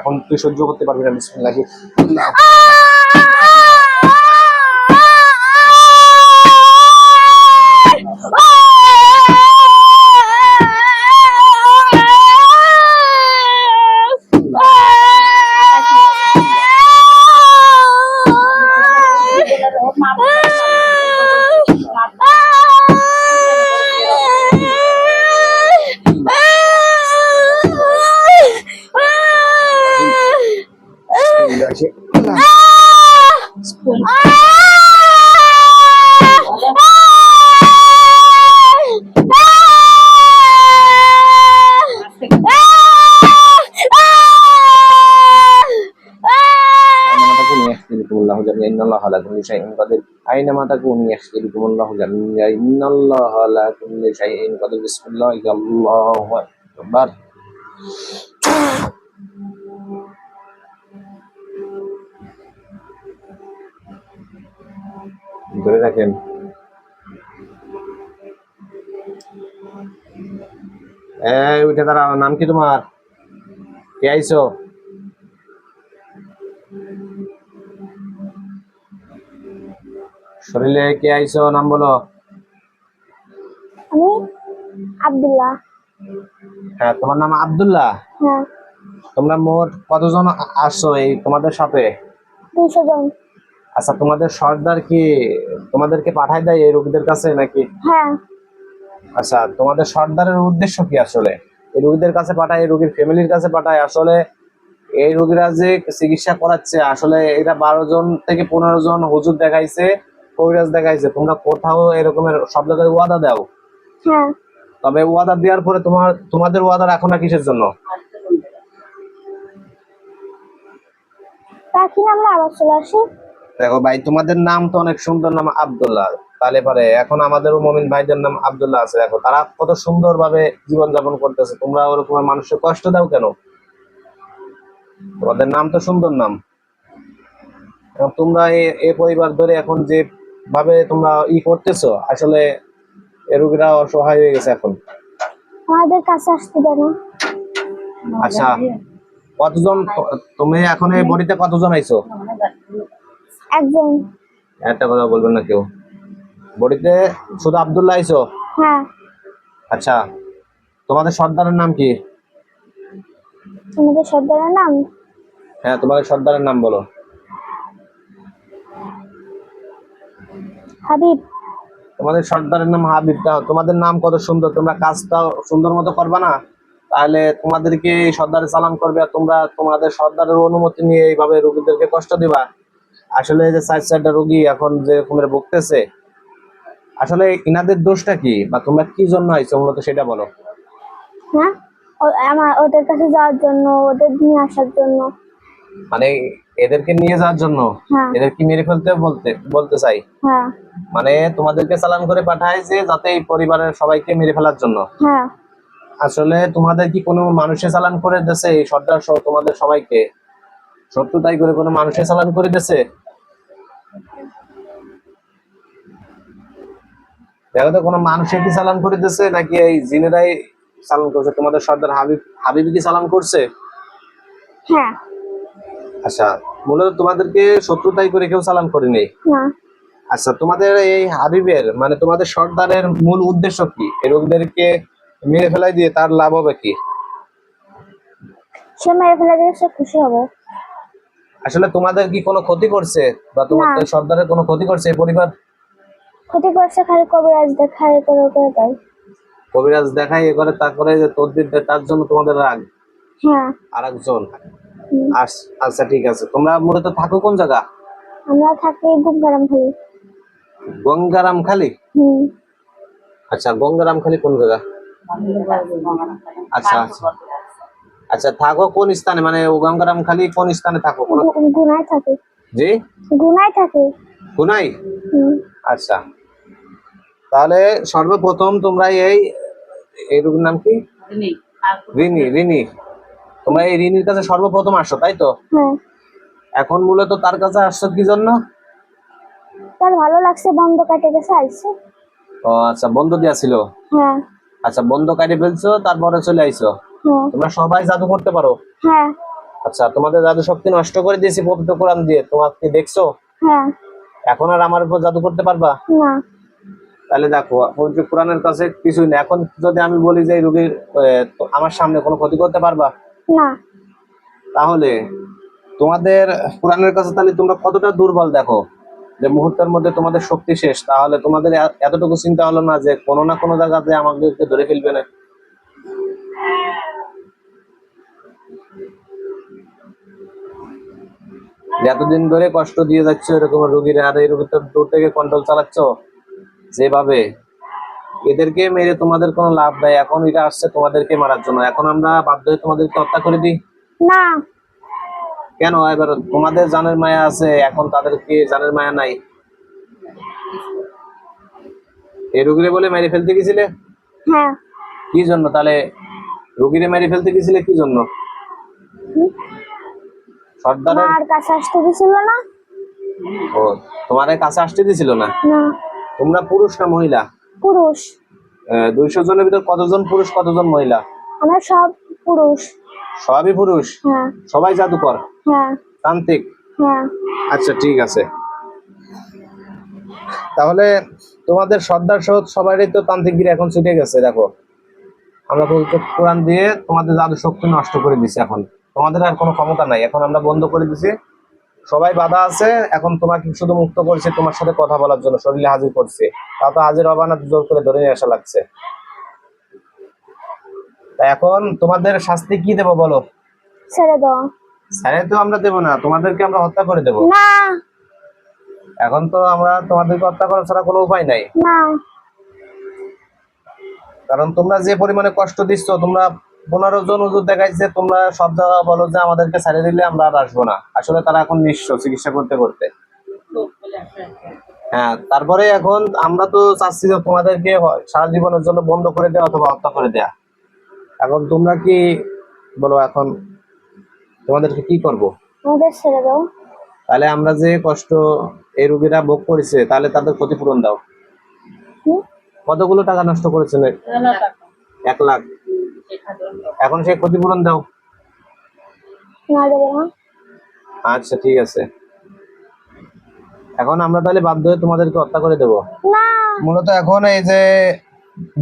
এখন তুই সহ্য করতে পারবি না বিসমিল্লাহ। الله جميعا إن الله على كل شيء قدير أينما تكونوا يحفظكم الله جميعا إن الله على كل شيء قدير بسم الله الله أكبر ধরে রাখেন এই উঠে দাঁড়াও নাম কি তোমার কে আইছো শরীরে কে আইছো নাম বলো। আমি আব্দুল্লাহ। হ্যাঁ তোমার নাম আব্দুল্লাহ? হ্যাঁ। তোমরা মোট কতজন আসছো এই তোমাদের সাথে? দুইশো জন। আচ্ছা তোমাদের সর্দার কি তোমাদেরকে পাঠায় দেয় এই রোগীদের কাছে নাকি? হ্যাঁ। আচ্ছা তোমাদের সর্দারের উদ্দেশ্য কি আসলে? এই রোগীদের কাছে পাঠায় এই রোগীর ফ্যামিলির কাছে পাঠায় আসলে এই রোগীরা যে চিকিৎসা করাচ্ছে আসলে এটা বারো জন থেকে পনেরো জন হুজুর দেখাইছে কবিরাজ দেখাইছে তোমরা কোথাও এরকমের সব জায়গায় ওয়াদা দাও। হ্যাঁ। তবে ওয়াদা দেওয়ার পরে তোমার তোমাদের ওয়াদা রাখো না কিসের জন্য? রাখি না আবার চলে আসি। দেখো ভাই তোমাদের নাম তো অনেক সুন্দর নাম আব্দুল্লাহ তাহলে পরে এখন আমাদের মমিন ভাইদের নাম আব্দুল্লাহ আছে। দেখো তারা কত সুন্দর ভাবে জীবন যাপন করতেছে। তোমরা ওরকম মানুষের কষ্ট দাও কেন? তোমাদের নাম তো সুন্দর নাম। তোমরা এ পরিবার ধরে এখন যে ভাবে তোমরা ই করতেছো আসলে এ রোগীরা অসহায় হয়ে গেছে এখন। আমাদের কাছে আসতে দেন। আচ্ছা কতজন তুমি এখন এই বডিতে কতজন আইছো? একজন। একটা কথা বলবেন না কেউ। বডিতে শুধু আব্দুল্লাহ আইছো? হ্যাঁ। আচ্ছা তোমাদের সর্দারের নাম কি? তোমাদের সর্দারের নাম? হ্যাঁ তোমাদের সর্দারের নাম বলো। হাবিব? তোমাদের সর্দারের নাম হাবিবটা তোমাদের নাম কত সুন্দর তোমরা কাজটা সুন্দর মতো করবা না? তাহলে তোমাদেরকে সর্দারে চালান করবে আর তোমরা তোমাদের সর্দারের অনুমতি নিয়ে এইভাবে রোগীদেরকে কষ্ট দিবা। আসলে যে চার চারটা রোগী এখন যে রকমের ভুগতেছে আসলে ইনাদের দোষটা কি? বা তোমরা কি জন্য আইছো? মূলত সেটা বলো। হ্যাঁ ও- আমার ওদের কাছে যাওয়ার জন্য ওদের নিয়ে আসার জন্য। মানে এদেরকে নিয়ে যাওয়ার জন্য হ্যাঁ। এদের কি মেরে ফেলতে বলতে বলতে চাই। হ্যাঁ। মানে তোমাদেরকে চালান করে পাঠায় যে যাতে এই পরিবারের সবাইকে মেরে ফেলার জন্য। হ্যাঁ। আসলে তোমাদের কি কোনো মানুষে চালান করে দিয়েছে? এই সর্দার সহ তোমাদের সবাইকে। সত্য শত্রুতাই করে কোনো মানুষে চালান করে দিয়েছে? দেখো তো কোনো মানুষে কি চালান করে দিয়েছে? নাকি এই জিনেরাই চালান করছে? তোমাদের সর্দার হাবিব হাবিব কি চালান করছে? হ্যাঁ। আচ্ছা মূলত তোমাদেরকে শত্রুতাই করে কেউ চালান করেনি? আচ্ছা তোমাদের এই হাবিবের মানে তোমাদের সর্দারের মূল উদ্দেশ্য কি? এই রোগীদেরকে মেরে ফেলাই দিয়ে তার লাভ হবে কি? সে মেরে ফেলে দিলে সে খুশি হবে। আসলে তোমাদের কি কোনো ক্ষতি করছে? বা তোমাদের সর্দারের কোনো ক্ষতি করছে এই পরিবার? ক্ষতি করছে খালি কবিরাজ দেখায় করে করে দেয় কবিরাজ দেখাই এ করে তারপরে যে তদবির তার জন্য তোমাদের রাগ? হ্যাঁ। আর একজন হুম। আস- আচ্ছা ঠিক আছে। তোমরা মূলত থাকো কোন জায়গা? আমরা থাকি গুমগারাম খালি গঙ্গারাম খালি আচ্ছা গঙ্গারাম খালি কোন জায়গা? আচ্ছা আচ্ছা। আচ্ছা থাকো কোন স্থানে? মানে ও গঙ্গারাম খালি কোন স্থানে থাকো? গুনায় থাকে। জি? গুনায় থাকে। কোনাই হুম। আচ্ছা। তাহলে সর্বপ্রথম তোমরা এই এই রোগীর নাম কি? রিনি রিনি। তোমরা এই রিনির কাছে সর্বপ্রথম আসো তাই তো? হ্যাঁ। এখন মূলত তার কাছে আসছো কি জন্য? তার ভালো লাগছে বন্ধ কাটে গেছে আইসে ও আচ্ছা বন্ধ দেওয়া ছিল হ্যাঁ। আচ্ছা বন্ধ কাটে ফেলছো তারপরে চলে আইছো? হ্যাঁ। তোমরা সবাই জাদু করতে পারো? হ্যাঁ। আচ্ছা তোমাদের জাদু শক্তি নষ্ট করে দিয়েছি পবিত্র কোরআন দিয়ে তোমার কি দেখছ? হ্যাঁ। এখন আর আমার উপর জাদু করতে পারবা? না। তাহলে দেখো পবিত্র কোরআনের কাছে কিছুই না এখন যদি আমি বলি যে রোগীর আমার সামনে কোনো ক্ষতি করতে পারবা? না। তাহলে তোমাদের কোরআনের কাছে তাহলে তোমরা কতটা দুর্বল দেখো? যে মুহূর্তের মধ্যে তোমাদের শক্তি শেষ, তাহলে তোমাদের এতটুকু চিন্তা হলো না যে কোনো না কোনো জায়গাতে আমাদেরকে ধরে ফেলবে না? এতদিন ধরে কষ্ট দিয়ে যাচ্ছ এরকম রোগীর, আর এই রোগীটা দূর থেকে কন্ট্রোল চালাচ্ছ? যেভাবে এদেরকে মেরে তোমাদের কোনো লাভ নাই। এখন এটা আসছে তোমাদেরকে মারার জন্য। এখন আমরা বাধ্য হয়ে তোমাদেরকে হত্যা করে দিই? না। কেন? এবার তোমাদের জানের মায়া আছে এখন তাদেরকে জানের মায়া নাই। এই রুগীরে বলে মেরে ফেলতে গেছিলে? হ্যাঁ। কি জন্য? তাহলে রুগীরে মেরে ফেলতে গেছিলে কি জন্য? সর্দারের মার কাছে আসতে দিছিল না। ও তোমার কাছে আসতে দিছিল না? না। তোমরা পুরুষ না মহিলা? পুরুষ। দুইশো জনের ভিতর কতজন পুরুষ কতজন মহিলা? আমরা সব পুরুষ। সবই পুরুষ? হ্যাঁ। সবাই জাদুকর? হ্যাঁ। তান্ত্রিক? হ্যাঁ। আচ্ছা ঠিক আছে। তাহলে তোমাদের সর্দার সহ সবারই তো তান্ত্রিকগিরি এখন ছুটে গেছে দেখো। আমরা পবিত্র কোরআন দিয়ে তোমাদের জাদু শক্তি নষ্ট করে দিছি এখন। তোমাদের আর কোনো ক্ষমতা নাই। এখন আমরা বন্ধ করে দিছি। সবাই বাধা আছে এখন তোমাকে শুধু মুক্ত করছে তোমার সাথে কথা বলার জন্য শরীরে হাজির করছে। তা তো হাজির হবা না জোর করে ধরে নিয়ে আসা লাগছে। তা এখন তোমাদের শাস্তি কি দেবো বলো? ছেড়ে দাও। স্যারে তো আমরা দেবো না তোমাদেরকে আমরা হত্যা করে দেবো। না। এখন তো আমরা তোমাদেরকে হত্যা করা ছাড়া কোনো উপায় নাই। না। কারণ তোমরা যে পরিমাণে কষ্ট দিচ্ছ তোমরা পনেরো জন ওজুর দেখাইছে তোমরা সব জায়গা বলো যে আমাদেরকে ছাড়িয়ে দিলে আমরা আর আসব না। আসলে তারা এখন নিঃস্ব চিকিৎসা করতে করতে। হ্যাঁ তারপরে এখন আমরা তো চাচ্ছি যে তোমাদেরকে সারা জীবনের জন্য বন্ধ করে দেওয়া অথবা হত্যা করে দেয়া। এখন তোমরা কি বলো এখন তোমাদেরকে কি করব? আমাদের ছেড়ে দাও। তাহলে আমরা যে কষ্ট এই রোগীরা ভোগ করেছে তাহলে তাদের ক্ষতিপূরণ দাও। কতগুলো টাকা নষ্ট করেছেন এক লাখ। এখন সেই ক্ষতিপূরণ দাও। না দেবে না। আচ্ছা ঠিক আছে। এখন আমরা তাহলে বাধ্য হয়ে তোমাদেরকে হত্যা করে দেব। না। মূলত এখন এই যে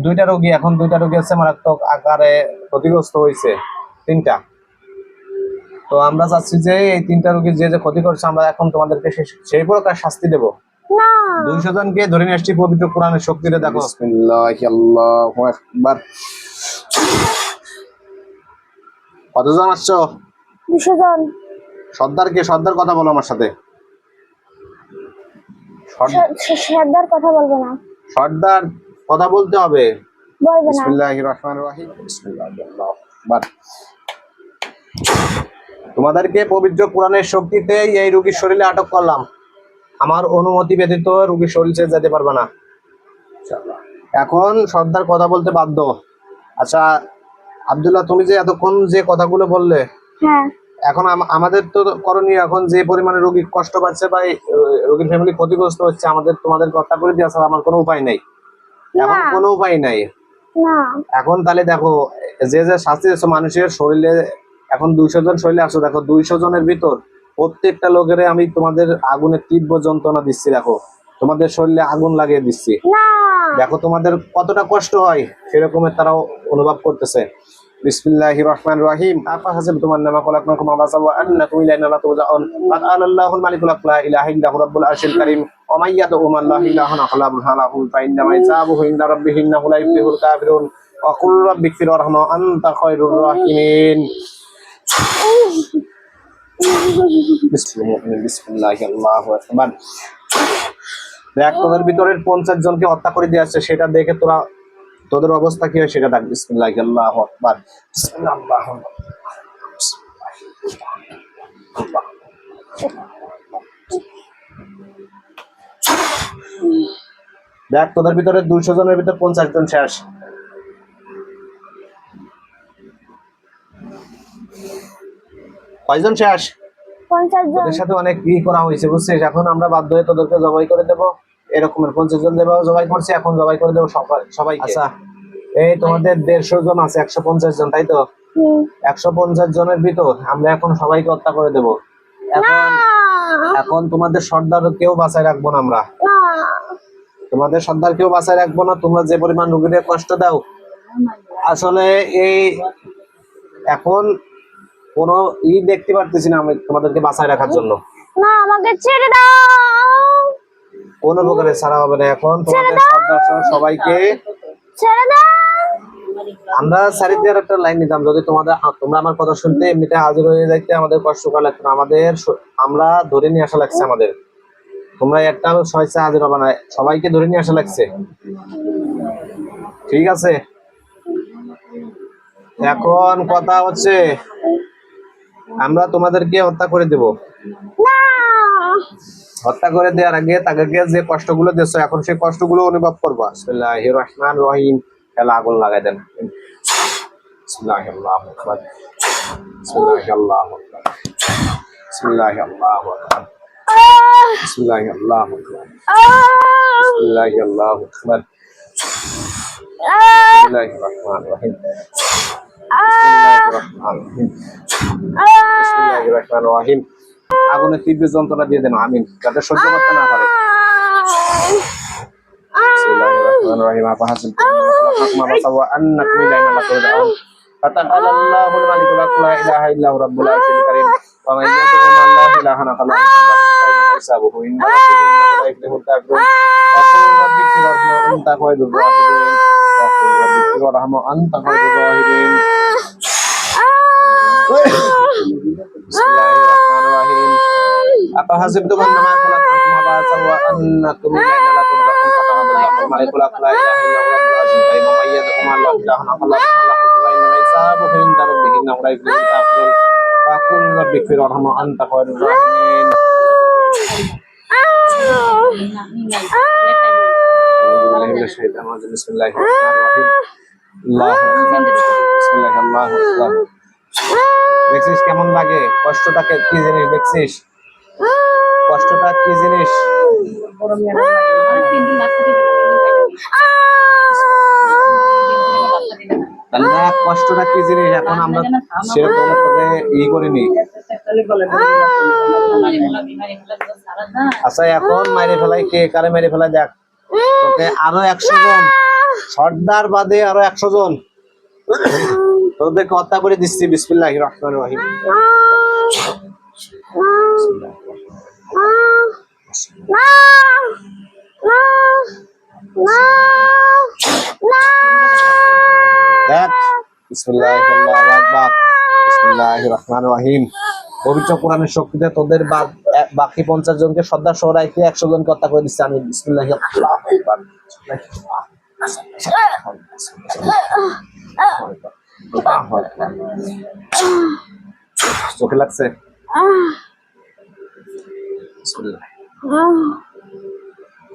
দুইটা রোগী এখন দুইটা রোগী আছে মারাত্মক আকারে ক্ষতিগ্রস্ত হয়েছে তিনটা। তো আমরা চাচ্ছি যে এই তিনটা রোগীর যে যে ক্ষতি করছে আমরা এখন তোমাদেরকে সেই প্রকার শাস্তি দেব। না। দুইশো জনকে ধরে নিয়ে আসছি পবিত্র কোরআনের শক্তিতে দেখো। বিসমিল্লাহি আল্লাহু আকবার কতজন আসছো? দুশো জন। সর্দার কে? সর্দার কথা বলো আমার সাথে। সর্দার কথা বলবে না। সর্দার কথা বলতে হবে। বলবে না। বিসমিল্লাহির রহমানির রহিম। বিসমিল্লাহি তোমাদেরকে পবিত্র কোরআনের শক্তিতে এই রোগীর শরীরে আটক করলাম। আমার অনুমতি ব্যতীত রোগীর শরীর ছেড়ে যেতে পারবে না। এখন সর্দার কথা বলতে বাধ্য। আচ্ছা আব্দুল্লাহ তুমি যে এতক্ষণ যে কথাগুলো বললে হ্যাঁ। এখন আমাদের তো করণীয় এখন যে পরিমাণে রোগী কষ্ট পাচ্ছে বা রোগীর ফ্যামিলি ক্ষতিগ্রস্ত হচ্ছে আমাদের তোমাদের হত্যা করে ছাড়া আমার কোনো উপায় নাই। এখন কোনো উপায় নাই। এখন তাহলে দেখো যে যে শাস্তি দিচ্ছ মানুষের শরীরে এখন দুইশো জন শরীরে আসো দেখো দুইশো জনের ভিতর প্রত্যেকটা লোকের আমি তোমাদের আগুনের তীব্র যন্ত্রণা দিচ্ছি দেখো। তোমাদের শরীরে আগুন লাগিয়ে দিচ্ছি। দেখো তোমাদের কতটা কষ্ট হয় সেরকমের তারাও অনুভব করতেছে। বিসমিল্লাহির রহমানির রহিম। আফা হাসিবতুম আন্নামা খালাকনাকুম ওয়া বাসাল্লা ইলাইনা লা আলাল্লাহুল মালিকুল আকলা ইলাহা ইল্লাহু রাব্বুল আরশিল কারীম। ওয়া মাই ইয়াদউ মা আল্লাহ ইলাহান আখলা বুহালাহু ফা ইন্নামা ইসাবুহু ইনদা রাব্বিহি, ইন্নাহু লা ইফলিহুল কাফিরুন। ওয়া কুল রাব্বিক ফির আনতা খায়রুর রাহিমিন। বিসমিল্লাহির আল্লাহু আকবার। এক কথার পঞ্চাশ জনকে হত্যা করে দিয়ে আসছে, সেটা দেখে তোরা তোদের অবস্থা কি হয় সেটা দেখ বিসমিল্লাহ আল্লাহ আকবার। আল্লাহ দেখ তোদের ভিতরে দুইশো জনের ভিতর পঞ্চাশ জন শেষ। কয়জন শেষ? পঞ্চাশ জন। সাথে অনেক ই করা হয়েছে বুঝছিস? এখন আমরা বাধ্য হয়ে তোদেরকে জবাই করে দেবো। এরকমের পঞ্চাশ জন যেভাবে জবাই করছে এখন জবাই করে দেবো সবাই সবাই আচ্ছা। এই তোমাদের দেড়শো জন আছে একশো পঞ্চাশ জন তাই তো? একশো পঞ্চাশ জনের ভিতর আমরা এখন সবাইকে হত্যা করে দেব। এখন এখন তোমাদের সর্দার কেউ বাঁচায় রাখব না আমরা। তোমাদের সর্দার কেউ বাঁচায় রাখব না তোমরা যে পরিমাণ রুগীদের কষ্ট দাও। আসলে এই এখন কোনো ই দেখতে পারতেছি না আমি তোমাদেরকে বাঁচায় রাখার জন্য। না আমাকে ছেড়ে দাও। কোনো প্রকারে ছাড়া হবে না এখন তোমাদের সবাইকে আমরা দেওয়ার একটা লাইন নিতাম যদি তোমাদের তোমরা আমার কথা শুনতে এমনিতে হাজির হয়ে যাইতে আমাদের কষ্ট করা লাগতো আমাদের আমরা ধরে নিয়ে আসা লাগছে আমাদের। তোমরা একটা ছয়সে হাজির হবে না সবাইকে ধরে নিয়ে আসা লাগছে। ঠিক আছে? এখন কথা হচ্ছে আমরা তোমাদেরকে হত্যা করে দেব। না হত্যা করে দেওয়ার আগে তাদেরকে যে কষ্টগুলো দিচ্ছ এখন সেই কষ্টগুলো অনুভব করব। বিসমিল্লাহির রহমান রহিম। খেলা আগুন লাগাই দেন। রহিম। আগুনের তীব্র যন্ত্রণা দিয়ে দেন আমিন যাতে সহ্য করতে না পারে বিসমিল্লাহির রহমানির রহিম আপা হাসিব মা বাসাওয়া আন্নাকুম ইলাইনা লা তুরজাউন ফাতাআলা আল্লাহুল মালিকুল হক লা ইলাহা ইল্লা হুয়া রাব্বুল আরশিল কারীম ওয়া মান ইয়াদউ মা আল্লাহি ইলাহান ফালা হিসাবুহু ইন্না রাব্বাকা লা ইফলিহুল কাফিরুন وقل رب اغفر وارحم وانت خير الراحمين وقل رب اغفر وارحم وانت خير الراحمين أفحسبتم أنما خلقناكم عبثا وأنكم إلينا لا ترجعون فتعالى الله الملك لا إله إلا هو رب العرش الكريم ومن يدع مع الله إلها آخر لا فإنما حسابه عند ربه إنه لا يفلح الكافرون فقل رب اغفر وارحم وأنت خير الراحمين أعوذ بالله من الشيطان الرجيم بسم الله الرحمن الرحيم الله أكبر بسم الله الله أكبر দেখছিস কেমন লাগে কষ্টটা কে- কি জিনিস দেখছিস কষ্টটা কি জিনিস? কষ্টটা কি জিনিস? এখন আমরা সেরকম ই করিনি। আচ্ছা এখন মাইরে ফেলাই কে? কারে মেরে ফেলাই দেখ? তোকে আরও একশো জন। সর্দার বাদে আরও একশো জন। তোদেরকে হত্যা করে দিচ্ছি বিসমিল্লাহ রহমান রহিম। পবিত্র কোরআনের শক্তিতে তোদের বাকি পঞ্চাশ জনকে সর্দার সরাইকে একশো জনকে হত্যা করে দিচ্ছে আমি। বিসমিল্লাহ। চোখে লাগছে?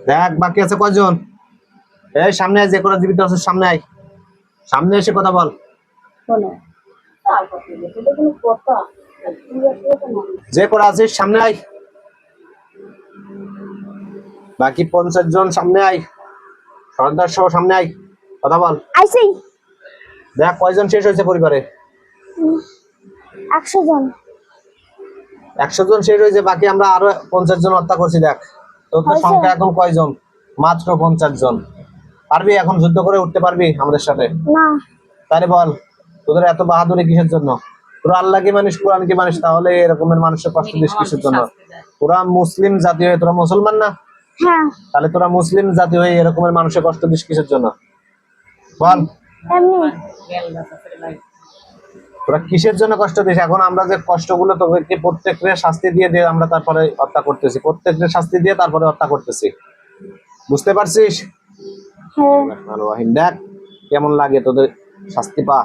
দেখ বাকি আছে কয়জন? এই সামনে আয় যে কটা জীবিত আছে সামনে আয়। সামনে এসে কথা বল। যে কটা আছিস সামনে আয়। বাকি পঞ্চাশ জন সামনে আয়। সর্দার সহ সামনে আয়। কথা বল। আইসি। দেখ কয়জন শেষ হয়েছে পরিবারে? একশো জন। একশো জন শেষ হয়েছে বাকি আমরা আরও পঞ্চাশ জন হত্যা করছি দেখ। তোদের সংখ্যা এখন কয়জন? মাত্র পঞ্চাশ জন। পারবি এখন যুদ্ধ করে উঠতে পারবি আমাদের সাথে? না। তাহলে বল তোদের এত বাহাদুরি কিসের জন্য? তোরা আল্লাহ কি মানুষ কোরআন কি মানুষ তাহলে এরকমের মানুষের কষ্ট দিস কিসের জন্য? তোরা মুসলিম জাতি হয়ে তোরা মুসলমান না? হ্যাঁ। তাহলে তোরা মুসলিম জাতি হয়ে এরকমের মানুষের কষ্ট দিস কিসের জন্য? বল। তোরা কিসের জন্য কষ্ট দিস এখন আমরা যে কষ্টগুলো তোদেরকে প্রত্যেকের শাস্তি দিয়ে দিয়ে আমরা তারপরে হত্যা করতেছি। প্রত্যেকের শাস্তি দিয়ে তারপরে হত্যা করতেছি। বুঝতে পারছিস? হ্যাঁ। দেখ কেমন লাগে তোদের শাস্তি পা!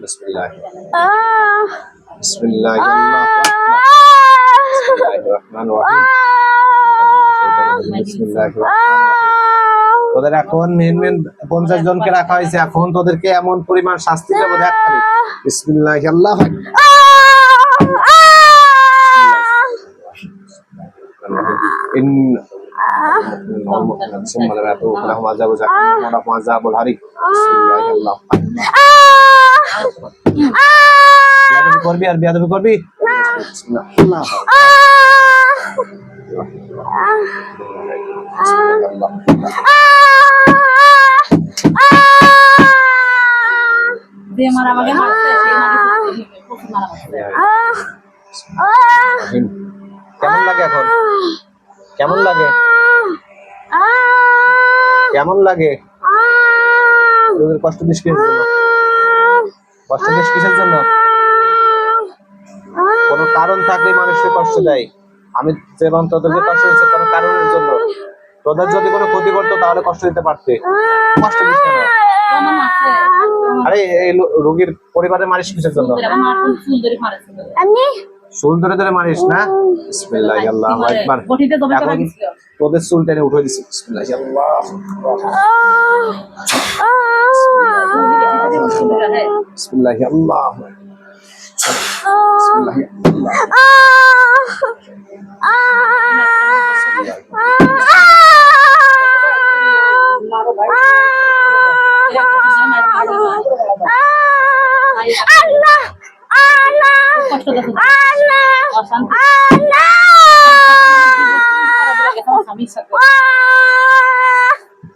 বিসমিল্লাহ আহ! বিসমিল্লাহ আহ! রহমান রহিম বিসমিল্লাহ তোদের এখন মেন মেন পঞ্চাশ জনকে রাখা হয়েছে এখন তোদেরকে এমন পরিমাণ শাস্তি দেবো দেখ খালি বিসমিল্লাহ আল্লাহ ইন المؤمنين ثم لم يتوب لهم عذاب جهنم ولهم عذاب الحريق بسم الله الله বিয়াদবি করবি আর বিয়াদবি করবি বিসমিল্লাহ। মারা আমাকে। কেমন লাগে এখন? কেমন লাগে? কেমন লাগে? তোদের কষ্ট দিস কিসের জন্য কষ্ট দিস কিসের জন্য? কোনো কারণ থাকলে মানুষকে কষ্ট দেয়। আমি যেমন তোদেরকে কষ্ট দিচ্ছে কোনো কারণের জন্য। তোদের যদি কোনো ক্ষতি করতো তাহলে কষ্ট দিতে পারতে। কষ্ট দিস কেন আরে এই রোগীর পরিবারে মারিস কিসের জন্য? চুল ধরে ধরে মারিস না? বিসমিল্লাহ আল্লাহ করে এখন তোদের চুল টেনে উঠে দিছি বিসমিল্লাহ আল্লাহ বিসমিল্লাহ আল্লাহ বিসমিল্লাহ আল্লাহ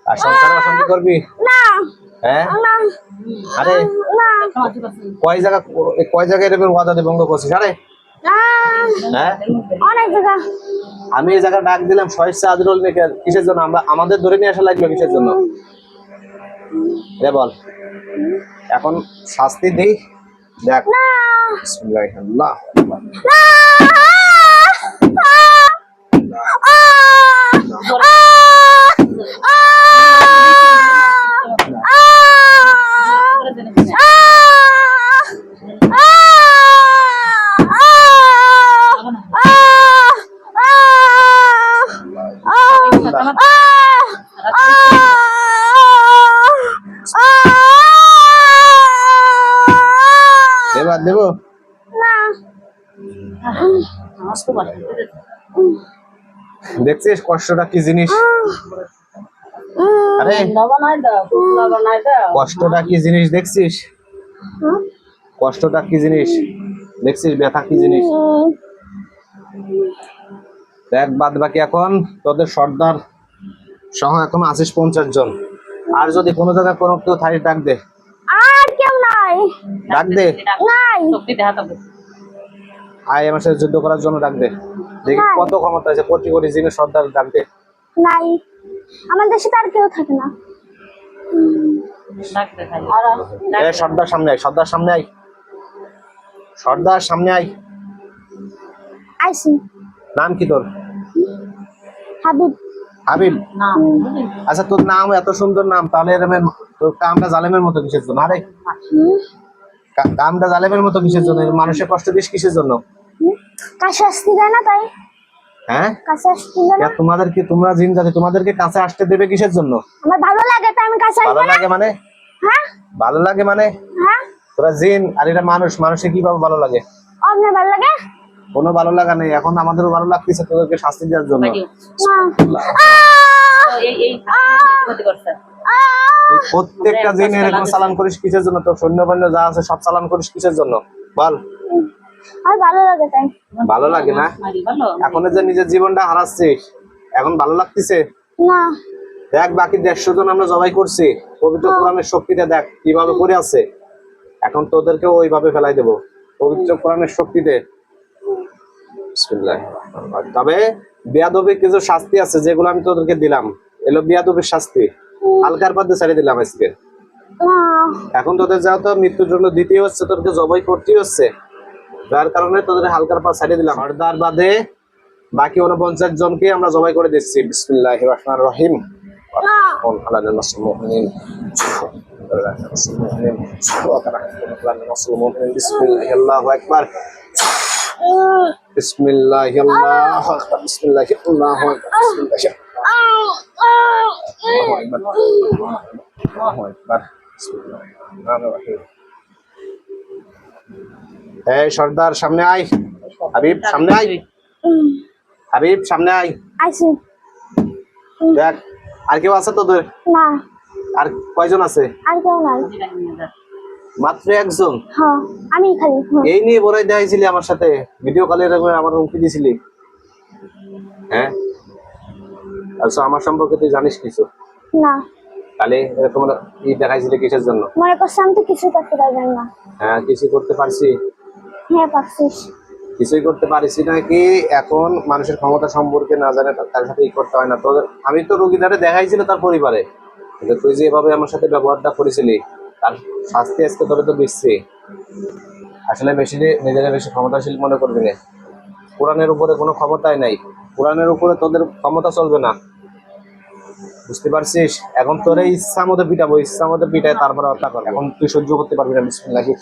আর সংসারে অশান্তি করবি? হ্যাঁ? আরে কয় জায়গা কয় জায়গায় এরকম ওয়াদা করছিস? আরে হ্যাঁ? অনেক জায়গা। আমি এই জায়গা ডাক দিলাম সহিষ্যা আজরুল মেকে কিসের জন্য? আমরা আমাদের ধরে নিয়ে আসা লাগল কিসের জন্য? রে বল। এখন শাস্তি দিই? দেখ। আল্লাহ না করে জেনেছে এবার দেবো আমার তো বাড়ি দেখছিস কষ্টটা কি জিনিস? আরে। কষ্টটা কি জিনিস দেখছিস? কষ্টটা কি জিনিস? দেখছিস ব্যথা কি জিনিস? দেখ বাদ বাকি এখন তোদের সর্দার সহ এখন আছিস পঞ্চাশ জন। আর যদি কোনো জায়গায় কোনো কেউ থাকি ডাক দে। আর কেউ নাই। ডাক দে। নাই। আয় আমার সাথে যুদ্ধ করার জন্য ডাক দে দেখি কত ক্ষমতা আছে কোটি কোটি জিনিস সর্দার ডাক দে নাই। আমার দেশে তো আর কেউ থাকে না। সর্দার সামনে আয় সর্দার সামনে আয়। সর্দার সামনে আয়। আইসি। নাম কি তোর? হাবিব। হাবিব? আচ্ছা তোর নাম এত সুন্দর নাম তাহলে এরমের তোর কামটা জালেমের মতো কিসের জন্য? আরে। কা- জালেমের মতো কিসের জন্য মানুষের কষ্ট দিস কিসের জন্য কাছে আসতে যায় না তাই হ্যাঁ কাছে আসতে যায় না তোমাদের কি তোমরা জিন জাতি তোমাদেরকে কাছে আসতে দেবে কিসের জন্য আমার ভালো লাগে তাই আমি কাছে ভালো আসব না লাগে মানে হ্যাঁ ভালো লাগে মানে হ্যাঁ তোরা জিন আর এটা মানুষ মানুষের কীভাবে ভালো লাগে আপনার ভালো লাগে কোনো ভালো লাগা নেই এখন আমাদেরও ভালো লাগতেছে তোদেরকে শাস্তি দেওয়ার জন্য এই এই তুই প্রত্যেকটা জিন এরকম চালান করিস কিসের জন্য? তোর সৈন্য বৈন্য যা আছে সব চালান করিস কিসের জন্য? বল। আর ভালো লাগে তাই। ভালো লাগে না? এখন যে নিজের জীবনটা হারাচ্ছিস এখন ভালো লাগতেছে? না। দেখ বাকি দেড়শো জন আমরা জবাই করছি। পবিত্র কোরআনের শক্তিটা দেখ কীভাবে করে আছে। এখন তোদেরকে ওইভাবে ফেলাই দেবো। পবিত্র কোরআনের শক্তিতে। বিসমিল্লাহ। তবে বিয়াদবির কিছু শাস্তি আছে যেগুলো আমি তোদেরকে দিলাম। এলো বিয়াদবির শাস্তি। হালকার পাতে ছেড়ে দিলাম আজকে না এখন তোদের যাও তো মৃত্যুর জন্য দ্বিতীয় হচ্ছে তোদেরকে জবাই করতেই হচ্ছে যার কারণে তোদের হালকার পা ছেড়ে দিলাম সর্দার বাদে বাকি উনপঞ্চাশ জনকে আমরা জবাই করে দিচ্ছি বিসমিল্লাহ রহমান রহিম না قل على النصر المؤمنين على النصر المؤمنين على النصر المؤمنين بسم الله الله اكبر بسم الله الله اكبر بسم الله الله اكبر بسم الله الله اكبر الله اكبر بسم الله الرحمن الرحيم এই সর্দার সামনে আয় হাবিব সামনে আয় হাবিব সামনে আয় আইসি দেখ আর কেউ আছে তোদের না আর কয়জন আছে আর কেউ নাই যেটা নিয়ে যা। মাত্র একজন হ্যাঁ আমি খালি হ্যাঁ। এই নিয়ে বড়াই দেখাইছিলি আমার সাথে ভিডিও কলে আমার হুমকি দিছিলি হ্যাঁ আচ্ছা আমার সম্পর্কে তুই জানিস কিছু? না। তাহলে এরকম ই দেখাইছিলি কিসের জন্য? মনে করছে আমি তো কিছু করতে পারবেন না। হ্যাঁ কিছু করতে পারছি? হ্যাঁ পারছিস কিছুই করতে পারিস নাকি এখন মানুষের ক্ষমতা সম্পর্কে না জানে তার- সাথে ই করতে হয় না। তোদের আমি তো রোগীটারে দেখাইছিল তার পরিবারে। কিন্তু তুই যে এভাবে আমার সাথে ব্যবহারটা করেছিলি তার শাস্তি আজকে তোরে তো দিচ্ছি। আসলে বেশি নিজেরা বেশি ক্ষমতাশীল মনে করবি না। কোরআনের উপরে কোনো ক্ষমতাই নাই। কোরআনের উপরে তোদের ক্ষমতা চলবে না। বুঝতে পারছিস? এখন তোর ইচ্ছা মতো পিটাবো, ইচ্ছা মতো পিটায় তারপরে হত্যা করব এখন তুই সহ্য করতে পারবি না, বিসমিল্লাহি।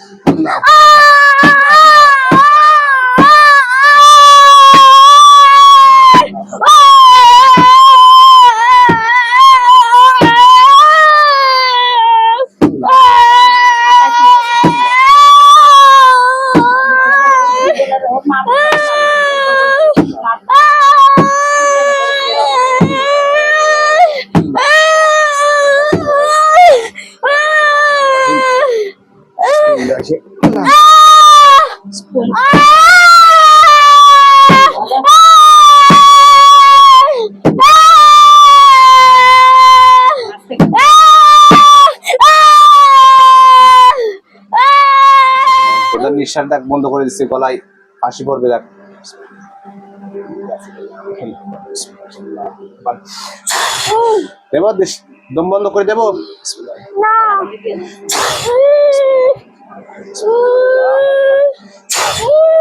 নিঃশ্বাস দেখ বন্ধ করে দিচ্ছে গলায় ফাঁসি পড়বে দেখ। দেবো দম বন্ধ করে দেবো? না।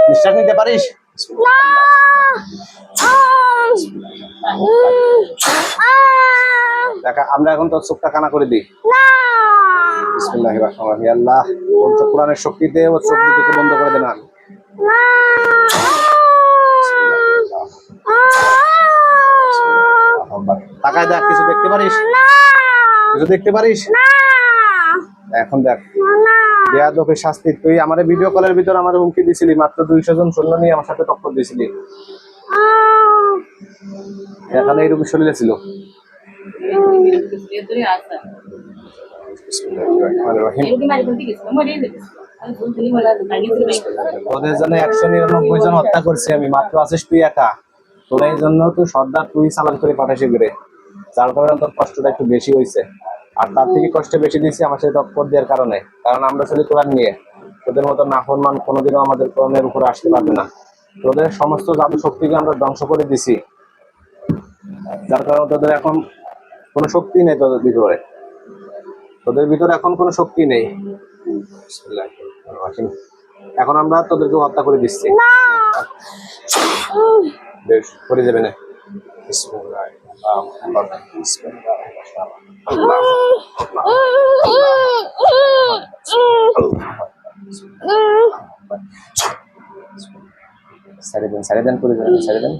নিঃশ্বাস নিতে পারিস? আমরা এখন তোর চোখটা কানা করে দিই। না। আল্লাহ কোরআনের শক্তিতে চোখ দুটোকে বন্ধ করে দেন তাকায় দেখ, কিছু দেখতে পারিস? কিছু দেখতে পারিস? এখন দেখ। বেয়াদবের শাস্তি, তুই আমার ভিডিও কলের ভিতর আমার হুমকি দিছিলি, মাত্র দুইশো জন সৈন্য নিয়ে আমার সাথে টক্কর দিছিলি। এখানে এইরকম শরীরে ছিল। তোদের জন্য একশো নিরানব্বই জন হত্যা করছি আমি, মাত্র আছিস তুই একা। তোর এই জন্য তুই সর্দার তুই চালান করে পাঠাইছি করে যার কারণে তোর কষ্টটা একটু বেশি হয়েছে আর তার থেকে কষ্ট বেশি দিয়েছি আমার সাথে টক্কর দেওয়ার কারণে। কারণ আমরা চলি কোরআন নিয়ে। তোদের মতো নাফরমান কোনোদিনও আমাদের কোরআনের উপরে আসতে পারবে না। তোদের সমস্ত জাদু শক্তিকে আমরা ধ্বংস করে দিছি। যার কারণে তোদের এখন কোনো শক্তি নেই তোদের ভিতরে। তোদের ভিতরে এখন কোনো শক্তি নেই। এখন আমরা তোদেরকে হত্যা করে দিচ্ছি। বেশ করে যাবে না। আল্লাহ, দেন ছেড়ে দেন করে যাবেন দেন।